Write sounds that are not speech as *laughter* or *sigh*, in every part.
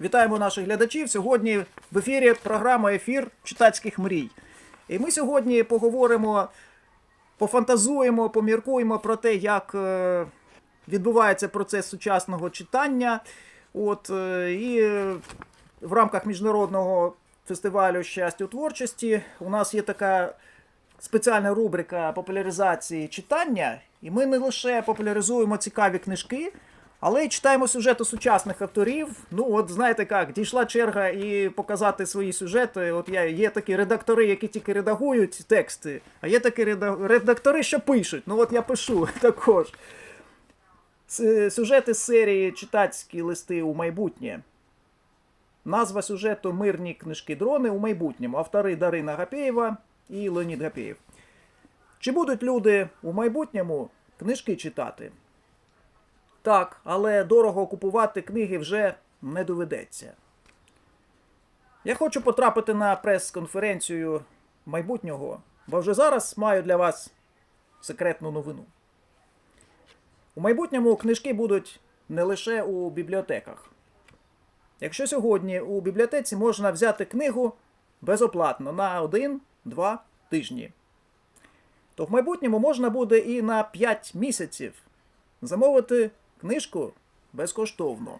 Вітаємо наших глядачів. Сьогодні в ефірі програма Ефір читацьких мрій. І ми сьогодні поговоримо, пофантазуємо, поміркуємо про те, як е, відбувається процес сучасного читання. От, е, і в рамках міжнародного фестивалю щастя у творчості у нас є така спеціальна рубрика популяризації читання. І ми не лише популяризуємо цікаві книжки, але читаємо сюжети сучасних авторів. Ну, от знаєте як, дійшла черга і показати свої сюжети. От я є такі редактори, які тільки редагують тексти, а є такі реда- редактори, що пишуть. Ну от я пишу *laughs* також. Сюжети з серії Читацькі листи у майбутнє. Назва сюжету Мирні книжки дрони у майбутньому. Автори Дарина Гапєєва і Леонід Гапєєв. Чи будуть люди у майбутньому книжки читати? Так, але дорого купувати книги вже не доведеться. Я хочу потрапити на прес-конференцію майбутнього, бо вже зараз маю для вас секретну новину. У майбутньому книжки будуть не лише у бібліотеках. Якщо сьогодні у бібліотеці можна взяти книгу безоплатно на 1-2 тижні, то в майбутньому можна буде і на 5 місяців замовити книжку безкоштовно.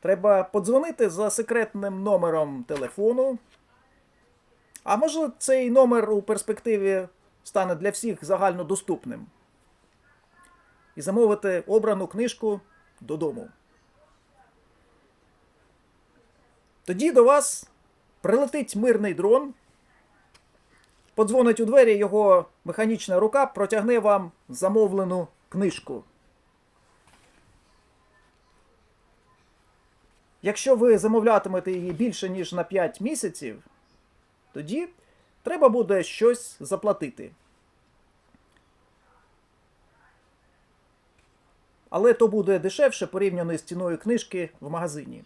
Треба подзвонити за секретним номером телефону. А може цей номер у перспективі стане для всіх загальнодоступним. І замовити обрану книжку додому. Тоді до вас прилетить мирний дрон, подзвонить у двері його механічна рука, протягне вам замовлену книжку. Якщо ви замовлятимете її більше, ніж на 5 місяців, тоді треба буде щось заплатити. Але то буде дешевше порівняно з ціною книжки в магазині.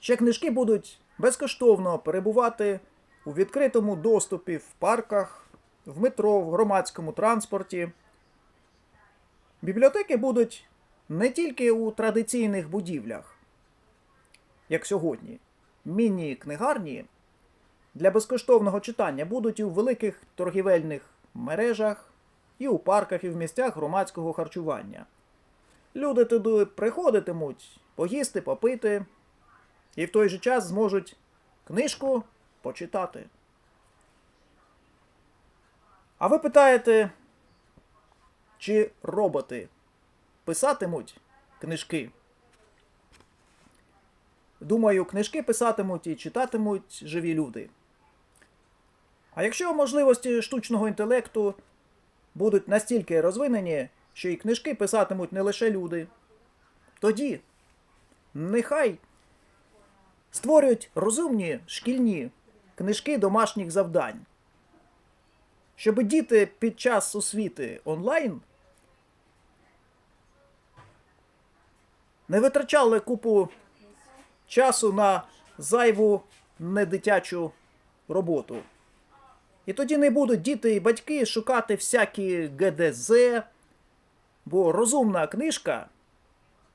Ще книжки будуть безкоштовно перебувати у відкритому доступі в парках, в метро, в громадському транспорті. Бібліотеки будуть не тільки у традиційних будівлях, як сьогодні. Міні-книгарні для безкоштовного читання будуть і у великих торгівельних мережах, і у парках, і в місцях громадського харчування. Люди туди приходитимуть поїсти, попити, і в той же час зможуть книжку почитати. А ви питаєте, чи роботи писатимуть книжки? Думаю, книжки писатимуть і читатимуть живі люди. А якщо можливості штучного інтелекту будуть настільки розвинені, що і книжки писатимуть не лише люди, тоді нехай створюють розумні шкільні книжки домашніх завдань, щоб діти під час освіти онлайн не витрачали купу часу на зайву недитячу роботу. І тоді не будуть діти і батьки шукати всякі ГДЗ, бо розумна книжка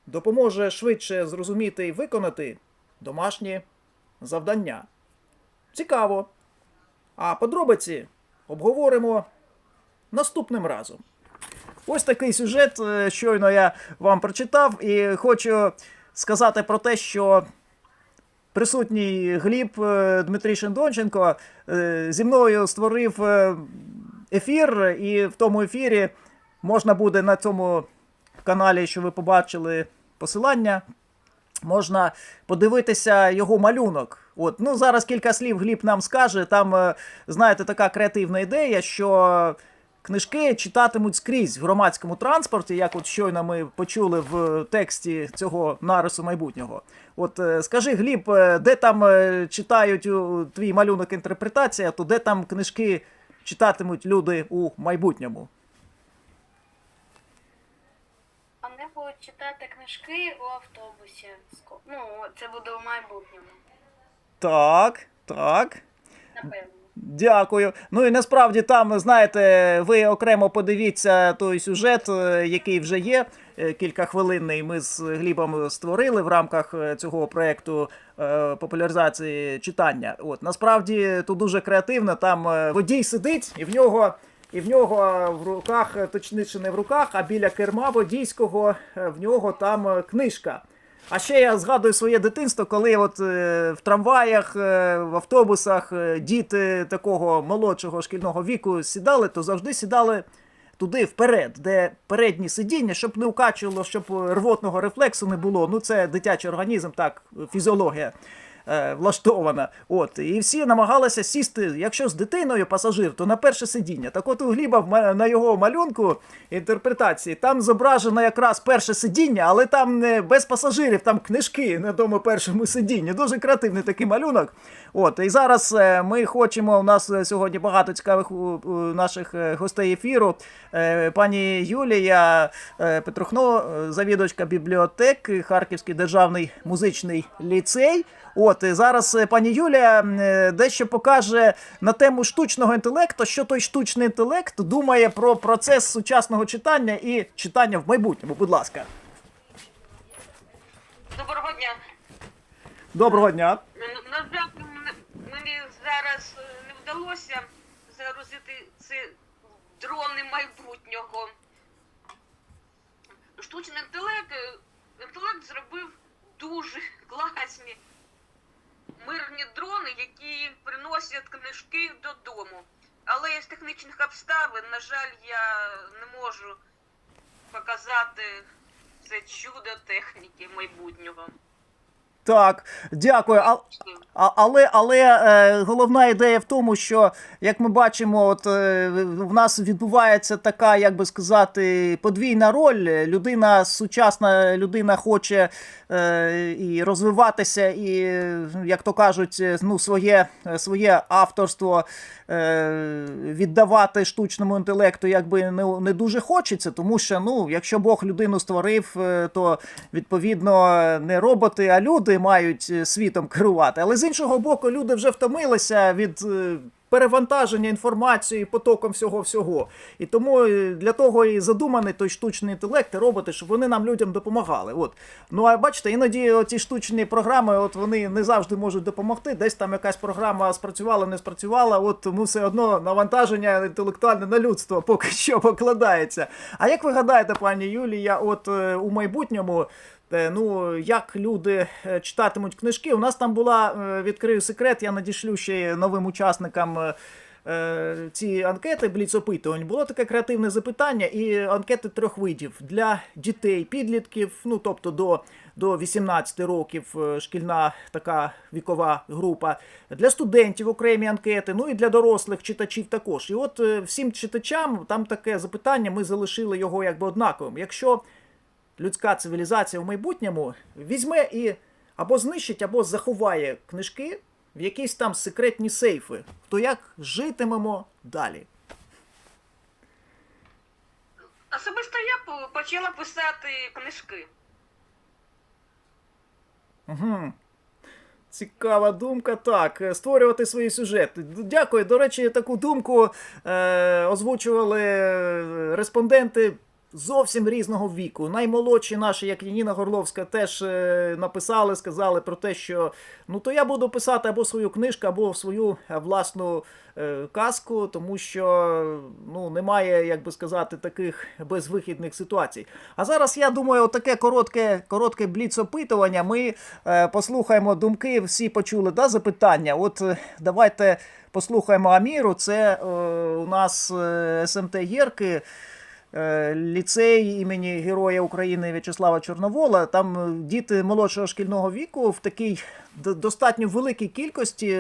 допоможе швидше зрозуміти і виконати домашні завдання. Цікаво. А подробиці обговоримо наступним разом. Ось такий сюжет. е, Щойно я вам прочитав, і хочу сказати про те, що присутній Гліб е, Дмитрій Шендонченко е, зі мною створив е, ефір, і в тому ефірі можна буде на цьому каналі, що ви побачили посилання, можна подивитися його малюнок. От, ну зараз кілька слів Гліб нам скаже. Там, знаєте, така креативна ідея, що книжки читатимуть скрізь в громадському транспорті, як от щойно ми почули в тексті цього нарису майбутнього. От е, скажи, Гліб, е, де там е, читають твій малюнок інтерпретація, то де там книжки читатимуть люди у майбутньому? Вони будуть читати книжки у автобусі. Ну, це буде у майбутньому, Так, так. напевно. Дякую. Ну і насправді там, знаєте, ви окремо подивіться той сюжет, е, який вже є. е, кількахвилинний ми з Глібом створили в рамках е, цього проекту популяризації читання. От насправді тут дуже креативно. Там водій сидить, і в нього. І в нього в руках, точніше не в руках, а біля керма водійського в нього там книжка. А ще я згадую своє дитинство, коли от е, в трамваях, е, в автобусах е, діти такого молодшого шкільного віку сідали, то завжди сідали туди вперед, де передні сидіння, щоб не укачувало, щоб рвотного рефлексу не було. Ну це дитячий організм, так, фізіологія е, влаштована. От, і всі намагалися сісти, якщо з дитиною пасажир, то на перше сидіння. Так от у Гліба на його малюнку інтерпретації там зображено якраз перше сидіння, але там не без пасажирів, там книжки на тому першому сидінні. Дуже креативний такий малюнок. От, і зараз е, ми хочемо. У нас е, сьогодні багато цікавих у, наших е, гостей ефіру. Пані Юлія Петрухно, завідувачка бібліотеки, Харківський державний музичний ліцей. От і зараз пані Юлія дещо покаже на тему штучного інтелекту, що той штучний інтелект думає про процес сучасного читання і читання в майбутньому. Будь ласка, Доброго дня. доброго дня. На зараз е, не вдалося загрузити ці дрони майбутнього. Штучний інтелект, е, інтелект зробив дуже класні мирні дрони, які приносять книжки додому. Але з технічних обставин, на жаль, я не можу показати це чудо техніки майбутнього. Так, дякую. А, а, але але е, головна ідея в тому, що як ми бачимо, от е, в нас відбувається така, як би сказати, подвійна роль. Людина, сучасна людина хоче е, і розвиватися, і, як то кажуть, ну, своє, своє авторство е, віддавати штучному інтелекту, якби не, не дуже хочеться, тому що ну, якщо Бог людину створив, е, то відповідно не роботи, а люди мають е, світом керувати. Але з іншого боку, люди вже втомилися від. е, Перевантаження інформацією, потоком всього всього. І тому е, для того і задуманий той штучний інтелект і роботи, щоб вони нам людям допомагали. От. Ну а бачите, іноді ці штучні програми, от вони не завжди можуть допомогти. Десь там якась програма спрацювала, не спрацювала. От тому все одно навантаження інтелектуальне на людство поки що покладається. А як ви гадаєте, пані Юлія, от у майбутньому? Е, Ну, як люди е, читатимуть книжки. У нас там була, е, відкрию секрет, я надішлю ще новим учасникам ці анкети бліц-опитувань. Було таке креативне запитання, і анкети трьох видів для дітей, підлітків, ну тобто до, до 18 років шкільна така вікова група, для студентів окремі анкети, ну і для дорослих читачів також. І от всім читачам там таке запитання, ми залишили його якби однаковим. Якщо людська цивілізація в майбутньому візьме і або знищить, або заховає книжки в якісь там секретні сейфи, то як житимемо далі? Особисто я почала писати книжки. Угу. Цікава думка. Так, е, створювати свої сюжети. Дякую. До речі, таку думку е, озвучували е, респонденти зовсім різного віку. Наймолодші наші, як Яніна Горловська, теж е, написали, сказали про те, що ну то я буду писати або свою книжку, або свою е, власну е, казку, тому що ну, немає, як би сказати, таких безвихідних ситуацій. А зараз я думаю, таке коротке, коротке бліц-опитування. Ми послухаємо думки, всі почули да, запитання. От давайте послухаємо Аміру. Це е, у нас СМТ Єрки. Е, Ліцей імені Героя України В'ячеслава Чорновола. Там е, діти молодшого шкільного віку в такій достатньо великій кількості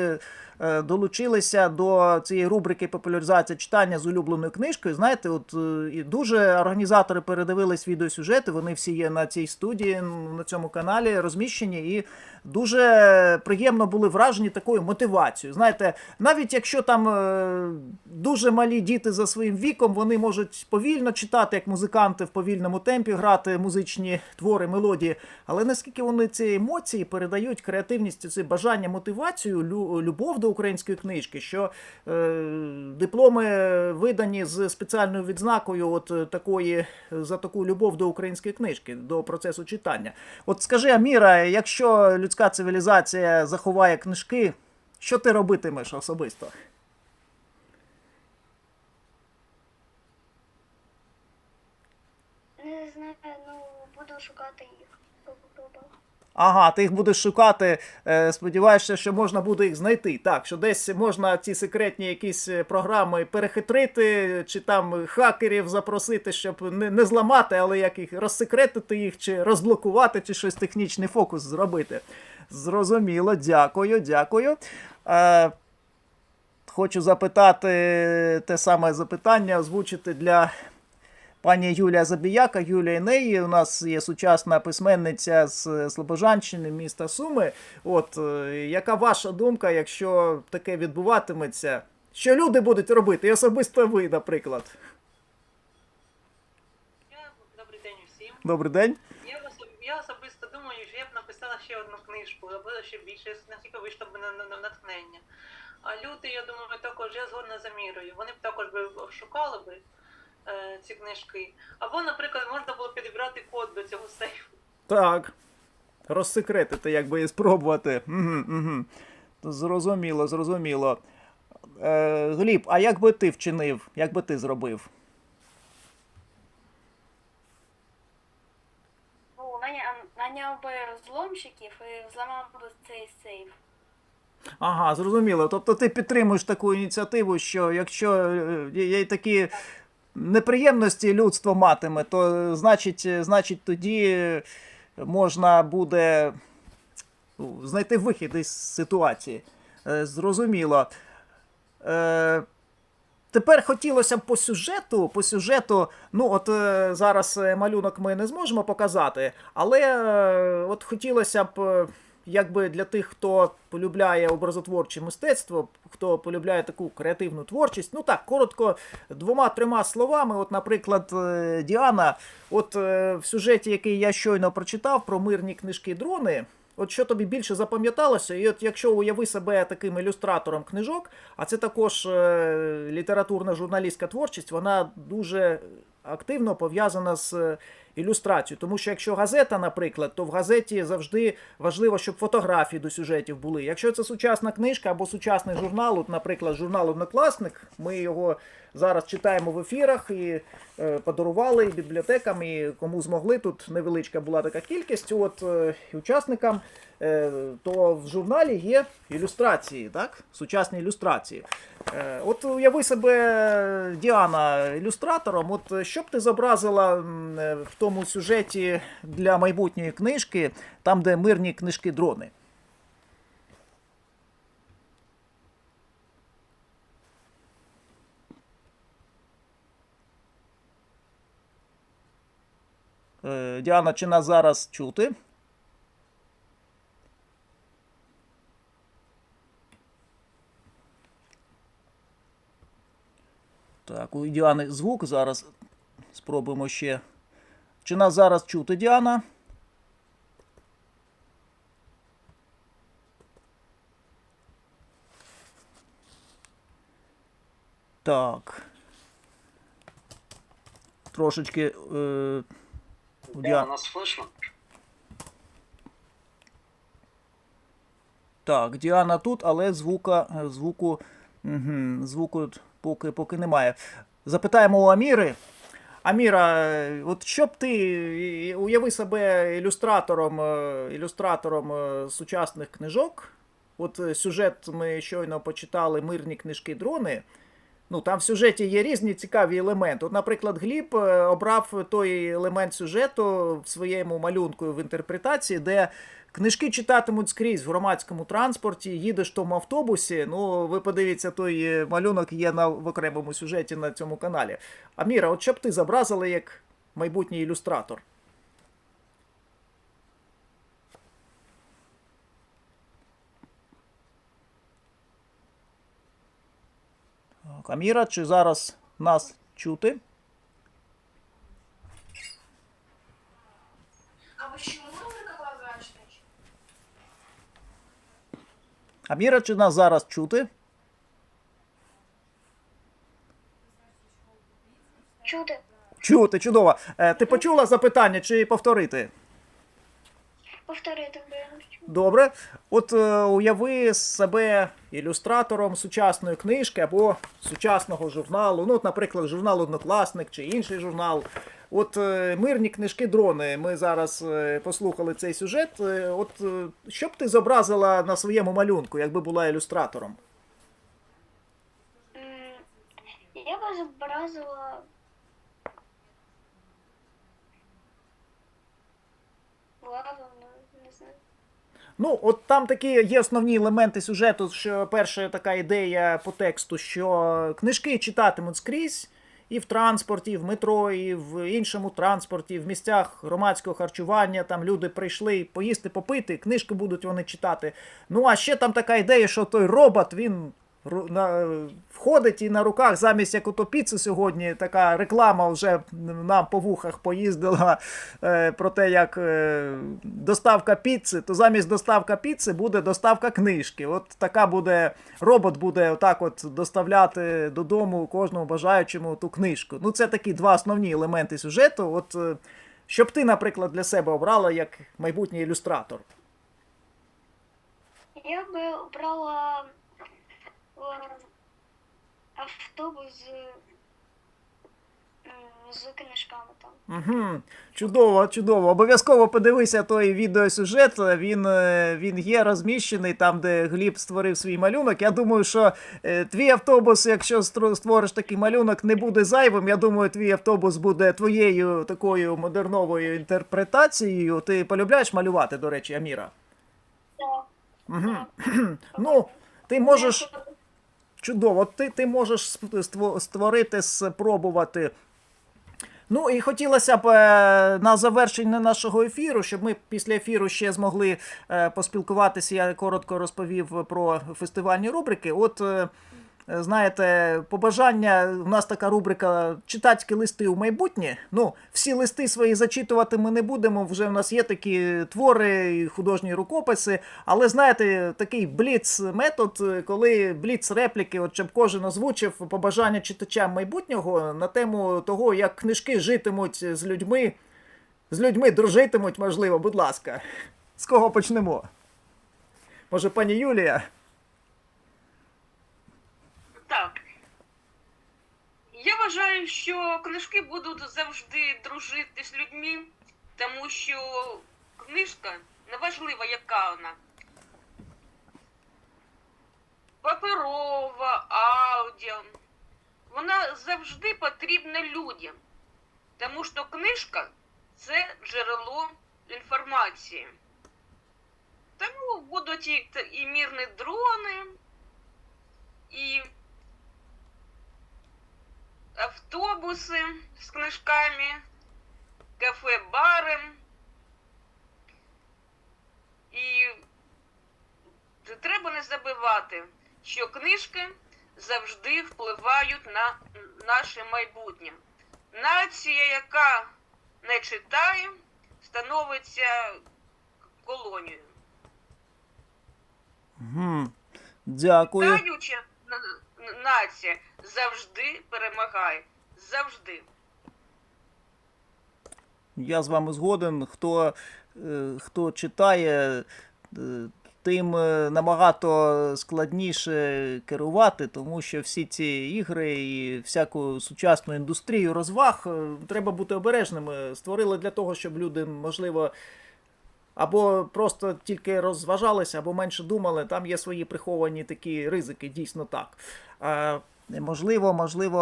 долучилися до цієї рубрики популяризація читання з улюбленою книжкою. Знаєте, от е, і дуже організатори передивились відеосюжети. Вони всі є на цій студії, на цьому каналі розміщені, і дуже приємно були вражені такою мотивацією. Знаєте, навіть якщо там е, дуже малі діти за своїм віком, вони можуть повільно читати, як музиканти в повільному темпі грати музичні твори, мелодії. Але наскільки вони ці емоції передають креативність, це бажання, мотивацію, любов до української книжки, що е, дипломи видані з спеціальною відзнакою, от е, такої за таку любов до української книжки, до процесу читання. От скажи, Аміра, якщо людська цивілізація заховає книжки, що ти робитимеш особисто? Не знаю, ну буду шукати їх. Ага, ти їх будеш шукати. Е, сподіваєшся, що можна буде їх знайти. Так, що десь можна ці секретні якісь е, програми перехитрити, чи там хакерів запросити, щоб не, не зламати, але як їх розсекретити їх, чи розблокувати, чи щось технічний фокус зробити. Зрозуміло, дякую, дякую. Е, хочу запитати те саме запитання, озвучити для Пані Юлія Забіяка, Юлія Неї, у нас є сучасна письменниця з Слобожанщини, міста Суми. От е, яка ваша думка, якщо таке відбуватиметься? Що люди будуть робити? І особисто ви, наприклад. Я добрий день усім. Добрий день. Я, особ... я особисто думаю, що я б написала ще одну книжку, або ще більше, наскільки вийшло б на, на, на натхнення. А люди, я думаю, також я згодна за мірою. Вони б також би шукали би ці книжки. Або, наприклад, можна було підібрати код до цього сейфу. Так. Розсекретити, якби і спробувати. Угу, угу. Зрозуміло, зрозуміло. Е, Гліб, а як би ти вчинив? Як би ти зробив? Ну, наняв, наняв би розломщиків і зламав би цей сейф. Ага, зрозуміло. Тобто ти підтримуєш таку ініціативу, що якщо е, є є такі неприємності людство матиме, то е, значить, е, значить тоді можна буде ну, знайти вихід із ситуації. Е, Зрозуміло. Е, Тепер хотілося б по сюжету. По сюжету, ну от е, зараз е, малюнок ми не зможемо показати, але е, от хотілося б, е, якби для тих, хто полюбляє образотворче мистецтво, хто полюбляє таку креативну творчість, ну так, коротко, двома-трьома словами. От, наприклад, е, Діана, от е, в сюжеті, який я щойно прочитав про мирні книжки дрони. От що тобі більше запам'яталося, і от якщо уяви себе таким ілюстратором книжок, а це також е, літературна журналістська творчість, вона дуже активно пов'язана з ілюстрацією. Тому що якщо газета, наприклад, то в газеті завжди важливо, щоб фотографії до сюжетів були. Якщо це сучасна книжка або сучасний журнал, от, наприклад, журнал Однокласник, ми його зараз читаємо в ефірах і е, подарували і бібліотекам, і кому змогли. Тут невеличка була така кількість. От е, учасникам, то в журналі є ілюстрації, так? Сучасні ілюстрації. Е, от уяви себе, Діана, ілюстратором. От е, що б ти зобразила е, в тому сюжеті для майбутньої книжки, там, де мирні книжки дрони? Е, Діана, чи нас зараз чути? Так, у Діани звук зараз. Спробуємо ще. Чи нас зараз чути, Діана? Так. Трошечки. Е, у нас слышно? Так, Діана тут, але звука, е, звуку, угу, звуку поки, поки немає. Запитаємо у Аміри. Аміра, е, от що б ти е, уяви себе ілюстратором, е, ілюстратором е, сучасних книжок. От е, сюжет ми щойно почитали мирні книжки дрони. Ну, там в сюжеті є різні цікаві елементи. От, наприклад, Гліб е, обрав той елемент сюжету в своєму малюнку в інтерпретації, де книжки читатимуть скрізь в громадському транспорті, їдеш тому автобусі. Ну, ви подивіться, той малюнок є на, в окремому сюжеті на цьому каналі. Аміра, от що б ти зобразила як майбутній ілюстратор? Аміра, чи зараз нас чути? А почему только прозрачный? Аміра, чи нас зараз чути? Чути. Чути, чудово. Е, ти почула запитання чи повторити? Повторити, бо я не чую. Добре. От е, уяви себе ілюстратором сучасної книжки або сучасного журналу. Ну, от, наприклад, журнал Однокласник чи інший журнал. От е, мирні книжки дрони. Ми зараз е, послухали цей сюжет. Е, от е, що б ти зобразила на своєму малюнку, якби була ілюстратором? Я би зобразила. Лаву. Ну, от там такі є основні елементи сюжету, що перша така ідея по тексту, що книжки читатимуть скрізь. І в транспорті, і в метро, і в іншому транспорті, в місцях громадського харчування. Там люди прийшли поїсти, попити, книжки будуть вони читати. Ну а ще там така ідея, що той робот він на, входить і на руках замість як ото піци сьогодні. Така реклама вже нам по вухах поїздила е, про те, як е, доставка піци, то замість доставка піци буде доставка книжки. От така буде робот буде отак от доставляти додому кожному бажаючому ту книжку. Ну, це такі два основні елементи сюжету. От е, щоб ти, наприклад, для себе обрала як майбутній ілюстратор. Я би обрала автобус з, з книжками там. Угу. Чудово, чудово. Обов'язково подивися той відеосюжет. Він, е, він є розміщений там, де Гліб створив свій малюнок. Я думаю, що е, твій автобус, якщо створиш такий малюнок, не буде зайвим. Я думаю, твій автобус буде твоєю такою модерновою інтерпретацією. Ти полюбляєш малювати, до речі, Аміра? Так. Угу. *clears throat* ну, ти можеш. Чудово, ти, ти можеш створити, спробувати. Ну і хотілося б е, на завершення нашого ефіру, щоб ми після ефіру ще змогли е, поспілкуватися. Я коротко розповів про фестивальні рубрики. От. Е, Знаєте, побажання, у нас така рубрика читацькі листи у майбутнє. Ну, всі листи свої зачитувати ми не будемо. Вже в нас є такі твори, і художні рукописи. Але знаєте, такий бліц метод, е, коли бліц репліки, от щоб кожен озвучив побажання читачам майбутнього на тему того, як книжки житимуть з людьми, з людьми дружитимуть, можливо, будь ласка. З кого почнемо? Може, пані Юлія? Так. Вважаю, що книжки будуть завжди дружити з людьми, тому що книжка, неважливо, яка вона. Паперова, аудіо. Вона завжди потрібна людям. Тому що книжка це джерело інформації. Тому будуть і, і мірні дрони, і автобуси з книжками, кафе-бари. І треба не забувати, що книжки завжди впливають на наше майбутнє. Нація, яка не читає, становиться колонією. Дякую. На- нація завжди перемагає. Завжди. Я з вами згоден. Хто, е, хто читає, е, тим е, набагато складніше керувати, тому що всі ці ігри і всяку сучасну індустрію розваг треба бути обережними. Створили для того, щоб люди, можливо, або просто тільки розважалися, або менше думали. Там є свої приховані такі ризики, дійсно так. Можливо, можливо,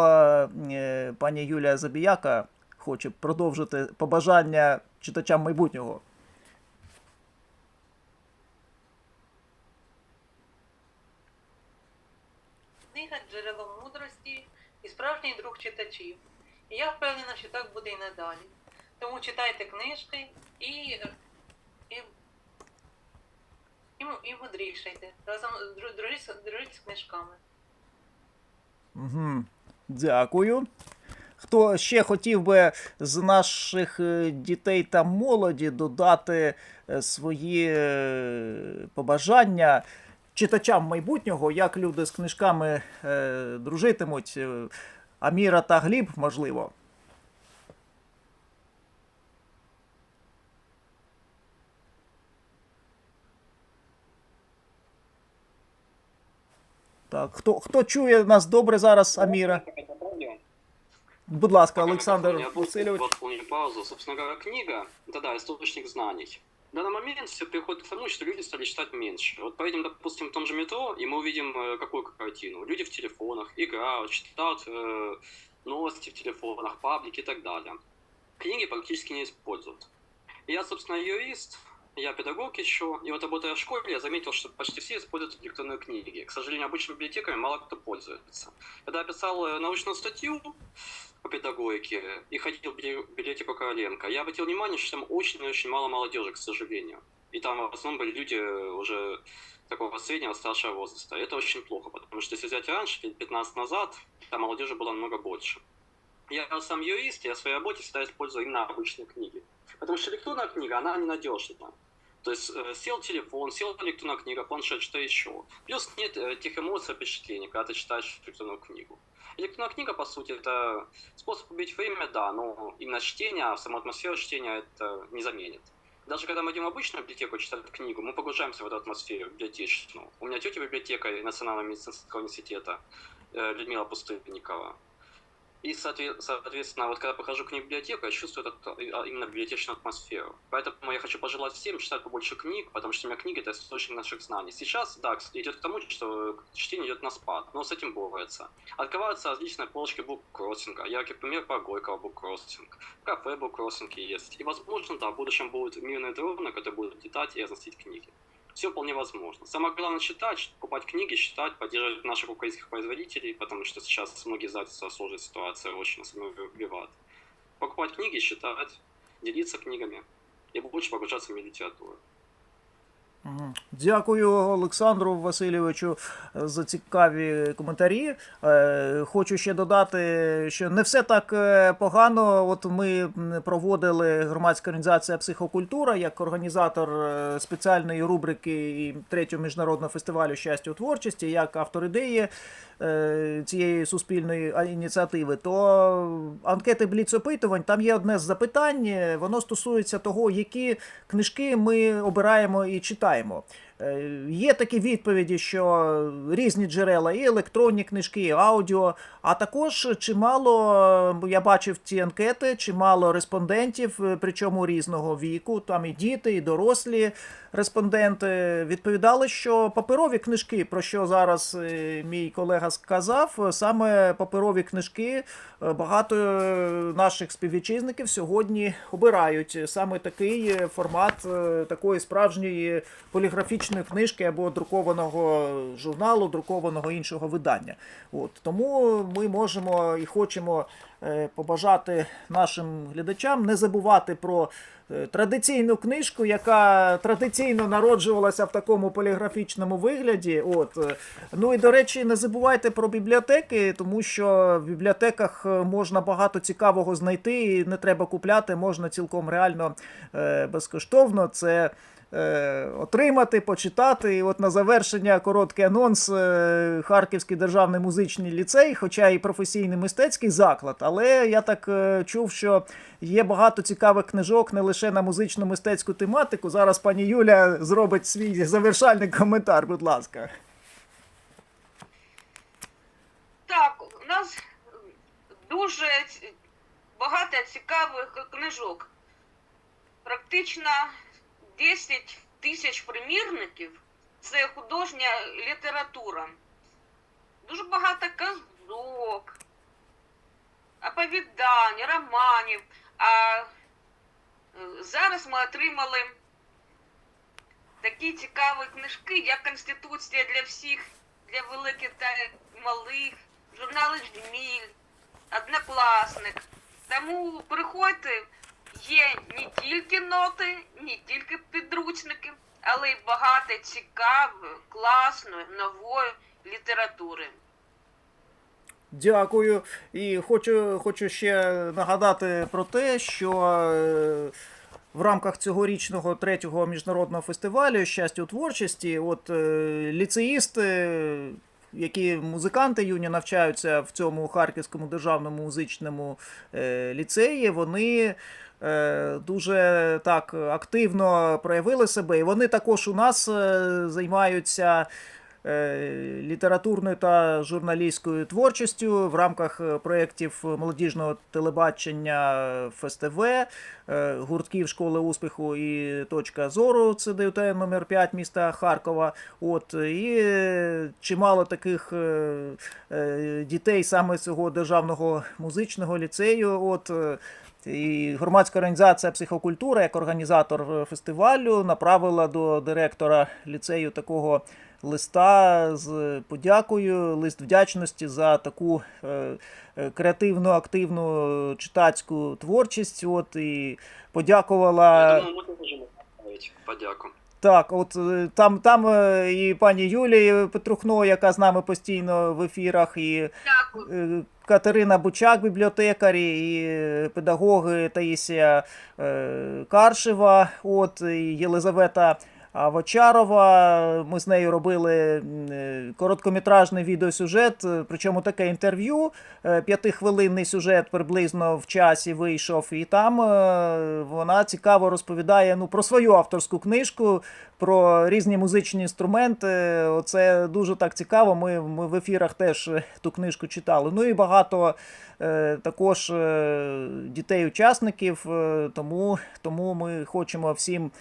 е, пані Юлія Забіяка хоче продовжити побажання читачам майбутнього. Книга джерело мудрості і справжній друг читачів. І я впевнена, що так буде і надалі. Тому читайте книжки і, і, і, і мудрішайте. Разом з- дружіть з книжками. Угу. Дякую. Хто ще хотів би з наших е, дітей та молоді додати е, свої е, побажання читачам майбутнього, як люди з книжками дружитимуть. Аміра та Гліб, можливо. Так, хто, хто чує нас добре зараз, Аміра? Будь ласка, Олександр Я Васильович. Восполню паузу. Собственно говоря, книга – это, да, источник знаний. В данный момент все приходит к тому, что люди стали читать меньше. Вот поедем, допустим, в том же метро, и мы увидим э, какую картину. Люди в телефонах играют, читают э, новости в телефонах, паблики и так далее. Книги практически не используют. Я, собственно, юрист, я педагог еще, и вот работая в школе, я заметил, что почти все используют электронные книги. К сожалению, обычными библиотеками мало кто пользуется. Когда я писал э, научную статью по педагогике и ходил в библи- библиотеку Короленко, я обратил внимание, что там очень-очень мало молодежи, к сожалению. И там в основном были люди э, уже такого среднего, старшего возраста. Это очень плохо, потому что если взять раньше, лет 15 назад, там молодежи было намного больше. Я сам юрист, я в своей работе всегда использую именно обычные книги. Потому что электронная книга, она ненадежна. То есть э, сел телефон, сел электронная книга, планшет, что еще. Плюс нет э, тех эмоций, впечатлений, когда ты читаешь электронную книгу. Электронная книга, по сути, это способ убить время, да, но именно чтение, саму атмосферу чтения это не заменит. Даже когда мы идем в обычную библиотеку читать книгу, мы погружаемся в эту атмосферу библиотечную. У меня тетя библиотека Национального медицинского университета э, Людмила Пустынникова. И, соотве- соответственно, вот когда прохожу к ней в библиотеку, я чувствую эту, а, именно библиотечную атмосферу. Поэтому я хочу пожелать всем читать побольше книг, потому что у меня книги – это источник наших знаний. Сейчас, да, идет к тому, что чтение идет на спад, но с этим борется. Открываются различные полочки буккроссинга. Яркий пример про Горького буккроссинг. Кафе буккроссинг есть. И, возможно, да, в будущем будут мирные дроны, которые будут летать и разносить книги. Все вполне возможно. Самое главное читать, покупать книги, читать, поддерживать наших украинских производителей, потому что сейчас многие издательства сложная ситуация очень нас убивают. Покупать книги, читать, делиться книгами и больше погружаться в литературу. Дякую Олександру Васильовичу за цікаві коментарі. Е, Хочу ще додати, що не все так е, погано. От ми проводили громадська організація Психокультура як організатор е, спеціальної рубрики третього міжнародного фестивалю щастя у творчості, як автор ідеї цієї суспільної ініціативи. То анкети бліц-опитувань, там є одне з запитань. Воно стосується того, які книжки ми обираємо і читаємо. Е, Є такі відповіді, що різні джерела, і електронні книжки, і аудіо, а також чимало, я бачив ці анкети, чимало респондентів, е, причому різного віку, там і діти, і дорослі респонденти відповідали, що паперові книжки, про що зараз е, мій колега сказав, е, саме паперові книжки е, багато е, наших співвітчизників сьогодні обирають саме такий е, формат е, такої справжньої поліграфічної книжки або друкованого журналу, друкованого іншого видання. От тому ми можемо і хочемо е, побажати нашим глядачам не забувати про е, традиційну книжку, яка традиційно народжувалася в такому поліграфічному вигляді. От. Ну і до речі, не забувайте про бібліотеки, тому що в бібліотеках е, можна багато цікавого знайти, і не треба купляти, можна цілком реально безкоштовно. Це е, отримати, почитати. І от на завершення короткий анонс е, Харківський державний музичний ліцей, хоча і професійний мистецький заклад, але я так е, чув, що є багато цікавих книжок не лише на музично-мистецьку тематику. Зараз пані Юля зробить свій завершальний коментар, будь ласка. Так, у нас дуже багато цікавих книжок. Практично 10 тисяч примірників це художня література. Дуже багато казок, оповідань, романів. А е, зараз ми отримали такі цікаві книжки, як Конституція для всіх, для великих та малих, журнали Жміль, Однокласник. Тому приходьте, є не тільки ноти, не тільки підручники, але й багато цікавої, класної, нової літератури. Дякую. І хочу, хочу ще нагадати про те, що е, в рамках цьогорічного третього міжнародного фестивалю щастя у творчості. От е, ліцеїсти, які музиканти юні навчаються в цьому Харківському державному музичному е, ліцеї, вони. Е, Дуже так активно проявили себе, і вони також у нас е, займаються е, літературною та журналістською творчістю в рамках проєктів молодіжного телебачення ФСТВ, гуртків школи успіху і точка зору. Це ДЮТ номер 5 міста Харкова. От і чимало таких дітей саме цього державного музичного ліцею. От і громадська організація психокультура, як організатор фестивалю, направила до директора ліцею такого листа з подякою, лист вдячності за таку е, е, креативну, активну читацьку творчість. От і подякувала. Я думаю, подяку. Так, от е, там, там і пані Юлії Петрухно, яка з нами постійно в ефірах, і Дякую. Катерина Бучак, бібліотекарі, і е, педагоги Таїсія е, Каршева, от, і Єлизавета Авочарова. Ми з нею робили е, короткометражний відеосюжет, е, причому таке інтерв'ю. е, П'ятихвилинний сюжет приблизно в часі вийшов, і там вона цікаво розповідає ну, про свою авторську книжку, про різні музичні інструменти. Оце дуже так цікаво. Ми, ми в ефірах теж ту книжку читали. Ну і багато також дітей-учасників. тому, тому ми хочемо всім.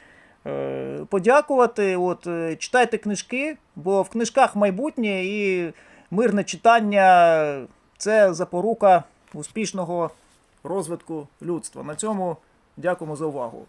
Е, Подякувати. От, е, читайте книжки, бо в книжках майбутнє і мирне читання це запорука успішного розвитку людства. На цьому дякуємо за увагу.